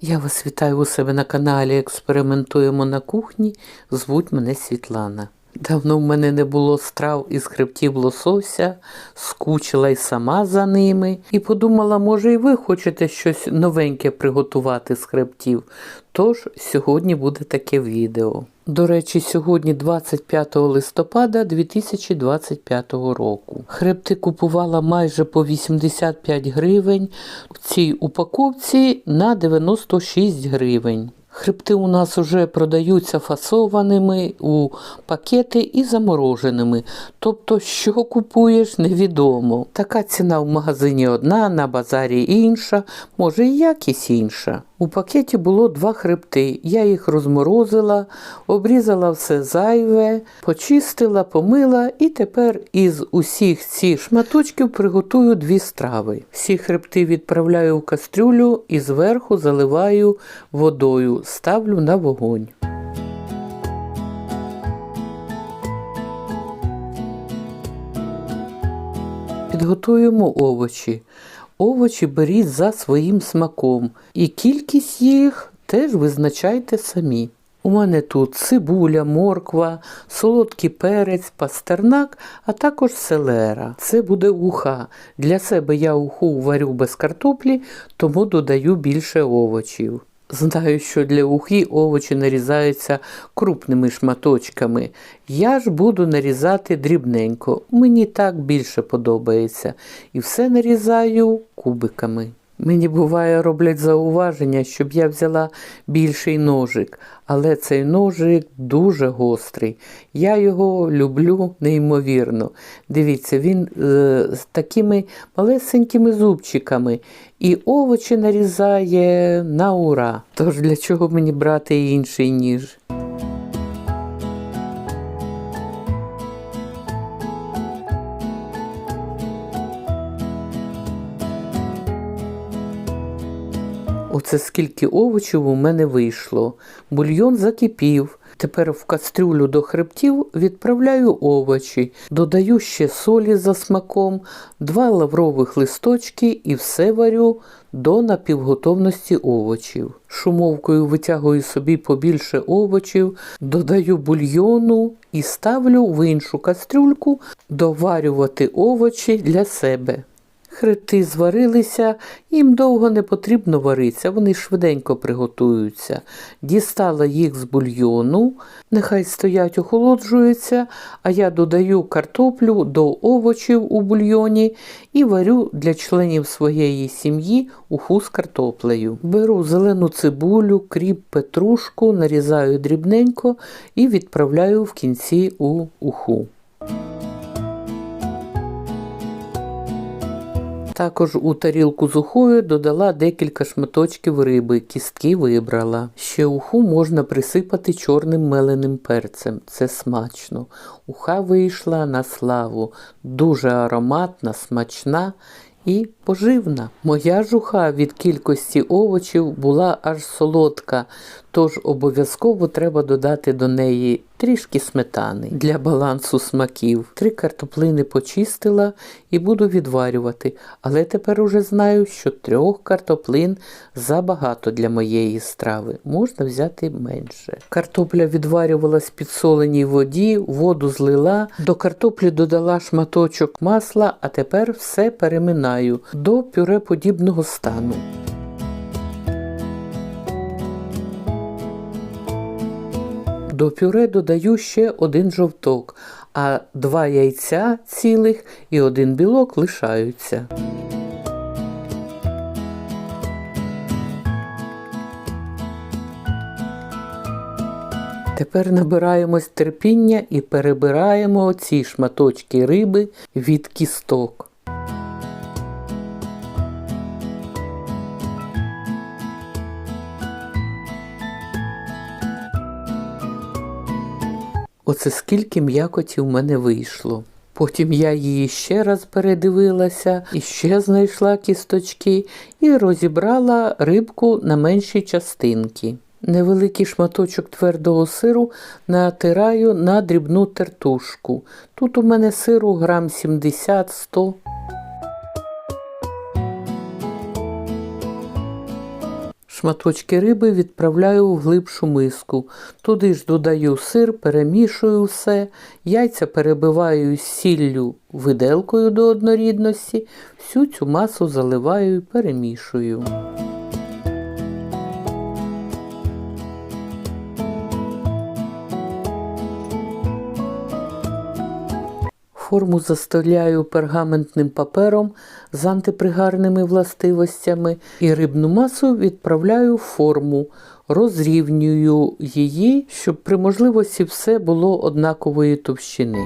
Я вас вітаю у себе на каналі Експериментуємо на кухні. Звуть мене Світлана. Давно в мене не було страв із хребтів лосося, скучила й сама за ними і подумала, може, і ви хочете щось новеньке приготувати з хребтів. Тож сьогодні буде таке відео. До речі, сьогодні 25 листопада 2025 року. Хребти купувала майже по 85 гривень. В цій упаковці на 96 гривень. Хребти у нас вже продаються фасованими у пакети і замороженими. Тобто, що купуєш, невідомо. Така ціна в магазині одна, на базарі інша, може і якість інша. У пакеті було два хребти. Я їх розморозила, обрізала все зайве, почистила, помила і тепер із усіх цих шматочків приготую дві страви. Всі хребти відправляю в кастрюлю і зверху заливаю водою, ставлю на вогонь. Підготуємо овочі. Овочі беріть за своїм смаком, і кількість їх теж визначайте самі. У мене тут цибуля, морква, солодкий перець, пастернак, а також селера. Це буде уха. Для себе я уху варю без картоплі, тому додаю більше овочів. Знаю, що для ухи овочі нарізаються крупними шматочками. Я ж буду нарізати дрібненько. Мені так більше подобається. І все нарізаю кубиками. Мені буває роблять зауваження, щоб я взяла більший ножик, але цей ножик дуже гострий. Я його люблю неймовірно. Дивіться, він е, з такими малесенькими зубчиками і овочі нарізає на ура. Тож для чого мені брати інший ніж? Оце скільки овочів у мене вийшло. Бульйон закипів. Тепер в кастрюлю до хребтів відправляю овочі, додаю ще солі за смаком, два лаврових листочки і все варю до напівготовності овочів. Шумовкою витягую собі побільше овочів, додаю бульйону і ставлю в іншу кастрюльку доварювати овочі для себе. Хребти зварилися, їм довго не потрібно варитися, вони швиденько приготуються. Дістала їх з бульйону, нехай стоять, охолоджуються, а я додаю картоплю до овочів у бульйоні і варю для членів своєї сім'ї уху з картоплею. Беру зелену цибулю, кріп, петрушку, нарізаю дрібненько і відправляю в кінці у уху. Також у тарілку з ухою додала декілька шматочків риби, кістки вибрала. Ще уху можна присипати чорним меленим перцем. Це смачно. Уха вийшла на славу, дуже ароматна, смачна і поживна. Моя жуха від кількості овочів була аж солодка, тож обов'язково треба додати до неї трішки сметани для балансу смаків. Три картоплини почистила і буду відварювати, але тепер уже знаю, що трьох картоплин забагато для моєї страви. Можна взяти менше. Картопля відварювалась в підсоленій воді, воду злила, до картоплі додала шматочок масла, а тепер все переминаю до пюре подібного стану. До пюре додаю ще один жовток, а два яйця цілих і один білок лишаються. Тепер набираємось терпіння і перебираємо ці шматочки риби від кісток. Оце скільки м'якоті в мене вийшло. Потім я її ще раз передивилася і ще знайшла кісточки і розібрала рибку на менші частинки. Невеликий шматочок твердого сиру натираю на дрібну тертушку. Тут у мене сиру грам 70-100. Шматочки риби відправляю в глибшу миску. Туди ж додаю сир, перемішую все, яйця перебиваю сіллю виделкою до однорідності, всю цю масу заливаю і перемішую. Форму застеляю пергаментним папером з антипригарними властивостями і рибну масу відправляю в форму, розрівнюю її, щоб при можливості все було однакової товщини.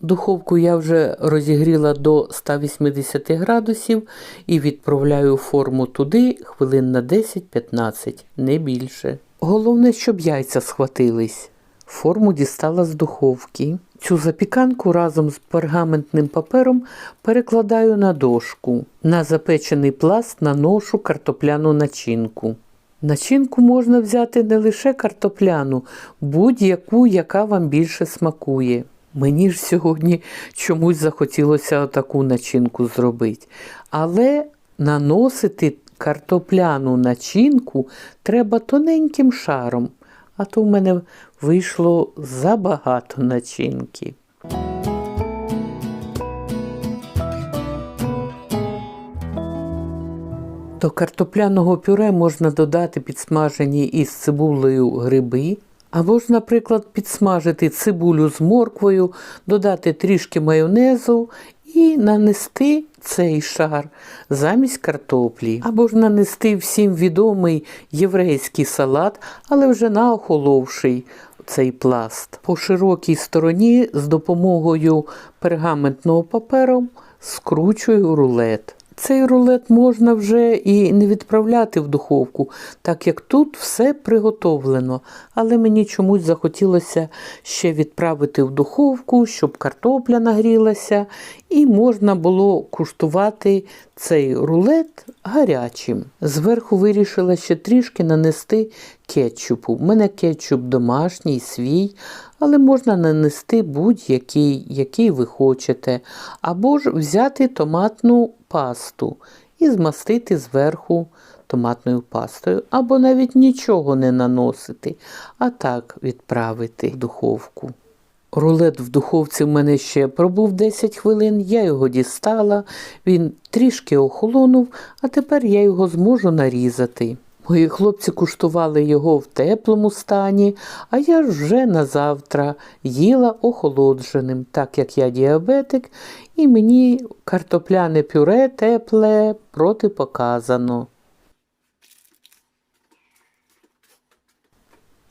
Духовку я вже розігріла до 180 градусів і відправляю форму туди хвилин на 10-15, не більше. Головне, щоб яйця схватились. Форму дістала з духовки. Цю запіканку разом з пергаментним папером перекладаю на дошку. На запечений пласт наношу картопляну начинку. Начинку можна взяти не лише картопляну, будь-яку, яка вам більше смакує. Мені ж сьогодні чомусь захотілося таку начинку зробити. Але наносити картопляну начинку треба тоненьким шаром, а то в мене вийшло забагато начинки. До картопляного пюре можна додати підсмажені із цибулею гриби, або ж, наприклад, підсмажити цибулю з морквою, додати трішки майонезу і нанести цей шар замість картоплі. Або ж нанести всім відомий єврейський салат, але вже на охоловший цей пласт. По широкій стороні з допомогою пергаментного паперу скручую рулет. Цей рулет можна вже і не відправляти в духовку, так як тут все приготовлено. Але мені чомусь захотілося ще відправити в духовку, щоб картопля нагрілася, і можна було куштувати цей рулет гарячим. Зверху вирішила ще трішки нанести кетчупу. У мене кетчуп домашній, свій, але можна нанести будь-який, який ви хочете. Або ж взяти томатну пасту і змастити зверху томатною пастою, або навіть нічого не наносити, а так відправити в духовку. Рулет в духовці в мене ще пробув 10 хвилин, я його дістала, він трішки охолонув, а тепер я його зможу нарізати. Мої хлопці куштували його в теплому стані, а я вже на завтра їла охолодженим, так як я діабетик, і мені картопляне пюре тепле протипоказано.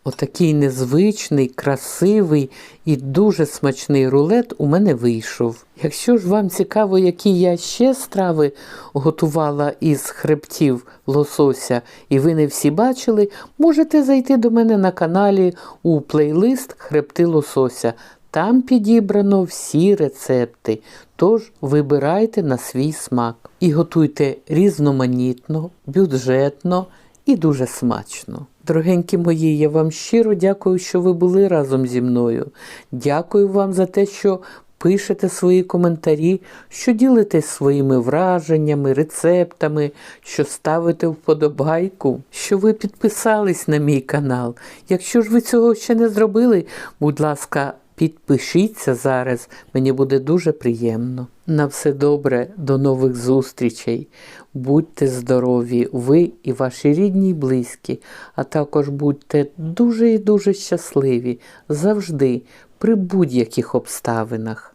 Отакий незвичний, красивий і дуже смачний рулет у мене вийшов. Якщо ж вам цікаво, які я ще страви готувала із хребтів лосося, і ви не всі бачили, можете зайти до мене на каналі у плейлист Хребти лосося. Там підібрано всі рецепти, тож вибирайте на свій смак і готуйте різноманітно, бюджетно і дуже смачно. Дорогенькі мої, я вам щиро дякую, що ви були разом зі мною. Дякую вам за те, що пишете свої коментарі, що ділитесь своїми враженнями, рецептами, що ставите вподобайку, що ви підписались на мій канал. Якщо ж ви цього ще не зробили, будь ласка, підпишіться зараз, мені буде дуже приємно. На все добре, до нових зустрічей. Будьте здорові, ви і ваші рідні й близькі, а також будьте дуже і дуже щасливі завжди, при будь-яких обставинах.